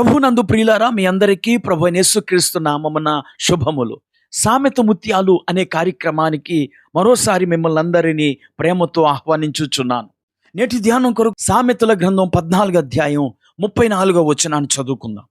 ప్రభునందు ప్రియులారా మీ అందరికీ ప్రభు యేసుక్రీస్తు నామమున శుభములు. సామెత ముత్యాలు అనే కార్యక్రమానికి మరోసారి మిమ్మల్ని అందరినీ ప్రేమతో ఆహ్వానించుచున్నాను. నేటి ధ్యానం కొరకు సామెతల గ్రంథం పద్నాలుగు అధ్యాయం ముప్పై నాలుగో వచనాన్ని చదువుకుందాం.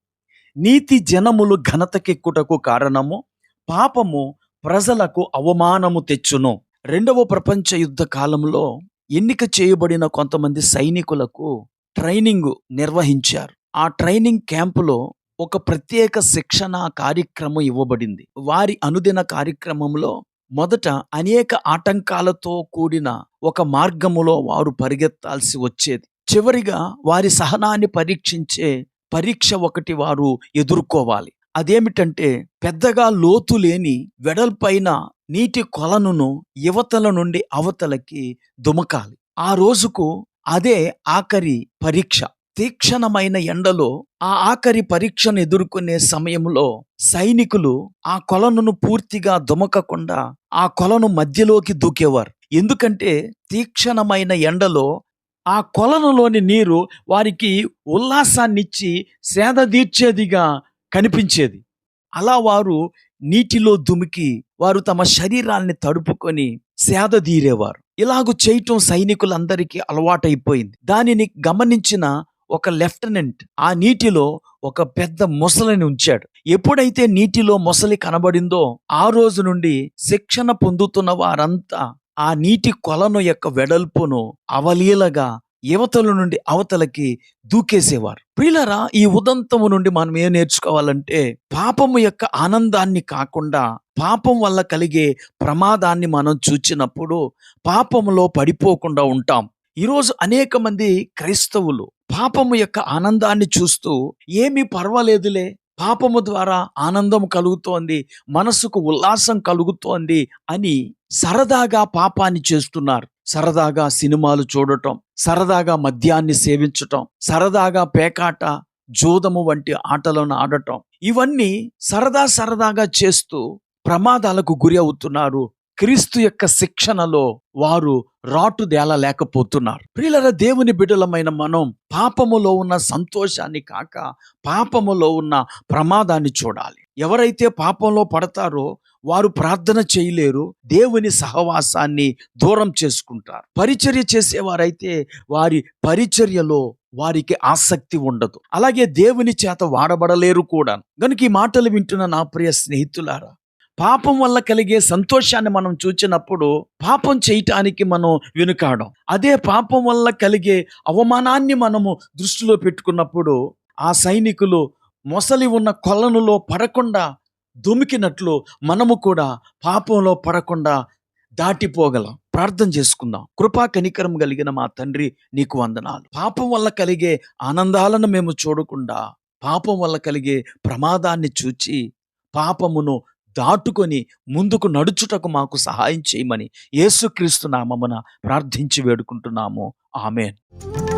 నీతి జనములు ఘనతకెక్కుటకు కారణము పాపము ప్రజలకు అవమానము తెచ్చును. రెండవ ప్రపంచ యుద్ధ కాలంలో ఎన్నిక చేయబడిన కొంతమంది సైనికులకు ట్రైనింగ్ నిర్వహించారు. ఆ ట్రైనింగ్ క్యాంపులో ఒక ప్రత్యేక శిక్షణ కార్యక్రమం ఇవ్వబడింది. వారి అనుదిన కార్యక్రమంలో మొదట అనేక ఆటంకాలతో కూడిన ఒక మార్గములో వారు పరిగెత్తాల్సి వచ్చేది. చివరిగా వారి సహనాన్ని పరీక్షించే పరీక్ష ఒకటి వారు ఎదుర్కోవాలి. అదేమిటంటే పెద్దగా లోతు లేని వెడల్పైన నీటి కొలనును యువతల నుండి అవతలకి దుమకాలి. ఆ రోజుకు అదే ఆఖరి పరీక్ష. తీక్షణమైన ఎండలో ఆ ఆఖరి పరీక్షను ఎదుర్కొనే సమయంలో సైనికులు ఆ కొలనును పూర్తిగా దుమకకుండా ఆ కొలను మధ్యలోకి దూకేవారు. ఎందుకంటే తీక్షణమైన ఎండలో ఆ కొలనులోని నీరు వారికి ఉల్లాసాన్నిచ్చి సేదదీర్చేదిగా కనిపించేది. అలా వారు నీటిలో దుమికి వారు తమ శరీరాల్ని తడుపుకొని సేదదీరేవారు ఇలాగు చేయటం సైనికులందరికీ అలవాటైపోయింది. దానిని గమనించిన ఒక లెఫ్టినెంట్ ఆ నీటిలో ఒక పెద్ద మొసలిని ఉంచాడు. ఎప్పుడైతే నీటిలో మొసలి కనబడిందో ఆ రోజు నుండి శిక్షణ పొందుతున్న వారంతా ఆ నీటి కొలను యొక్క వెడల్పును అవలీలగా యువతల నుండి అవతలకి దూకేసేవారు. ప్రియులరా ఈ ఉదంతము నుండి మనం ఏం నేర్చుకోవాలంటే పాపము యొక్క ఆనందాన్ని కాకుండా పాపం వల్ల కలిగే ప్రమాదాన్ని మనం చూచినప్పుడు పాపములో పడిపోకుండా ఉంటాం. ఈరోజు అనేక మంది క్రైస్తవులు పాపము యొక్క ఆనందాన్ని చూస్తూ ఏమీ పర్వాలేదులే పాపము ద్వారా ఆనందం కలుగుతోంది మనసుకు ఉల్లాసం కలుగుతోంది అని సరదాగా పాపాన్ని చేస్తున్నారు. సరదాగా సినిమాలు చూడటం సరదాగా మద్యాన్ని సేవించటం సరదాగా పేకాట జోదము వంటి ఆటలను ఆడటం ఇవన్నీ సరదా సరదాగా చేస్తూ ప్రమాదాలకు గురి అవుతున్నారు. క్రీస్తు యొక్క శిక్షణలో వారు రాటు లేకపోతున్నారు. ప్రియులర దేవుని బిడ్డలమైన మనం పాపములో ఉన్న సంతోషాన్ని కాక పాపములో ఉన్న ప్రమాదాన్ని చూడాలి. ఎవరైతే పాపంలో పడతారో వారు ప్రార్థన చేయలేరు దేవుని సహవాసాన్ని దూరం చేసుకుంటారు. పరిచర్య చేసేవారైతే వారి పరిచర్యలో వారికి ఆసక్తి ఉండదు. అలాగే దేవుని చేత వాడబడలేరు కూడా గనుక ఈ మాటలు వింటున్న నా ప్రియ స్నేహితులారా పాపం వల్ల కలిగే సంతోషాన్ని మనం చూచినప్పుడు పాపం చేయటానికి మనం వెనుకాడం. అదే పాపం వల్ల కలిగే అవమానాన్ని మనము దృష్టిలో పెట్టుకున్నప్పుడు ఆ సైనికులు మొసలి ఉన్న కొలనులో పడకుండా దుమికినట్లు మనము కూడా పాపంలో పడకుండా దాటిపోగలం. ప్రార్థన చేసుకుందాం. కృపా కనికరం కలిగిన మా తండ్రి నీకు వందనాలు. పాపం వల్ల కలిగే ఆనందాలను మేము చూడకుండా పాపం వల్ల కలిగే ప్రమాదాన్ని చూచి పాపమును దాటుకొని ముందుకు నడుచుటకు మాకు సహాయం చేయమని యేసుక్రీస్తు నామమున ప్రార్థించి వేడుకుంటున్నాము. ఆమెన్.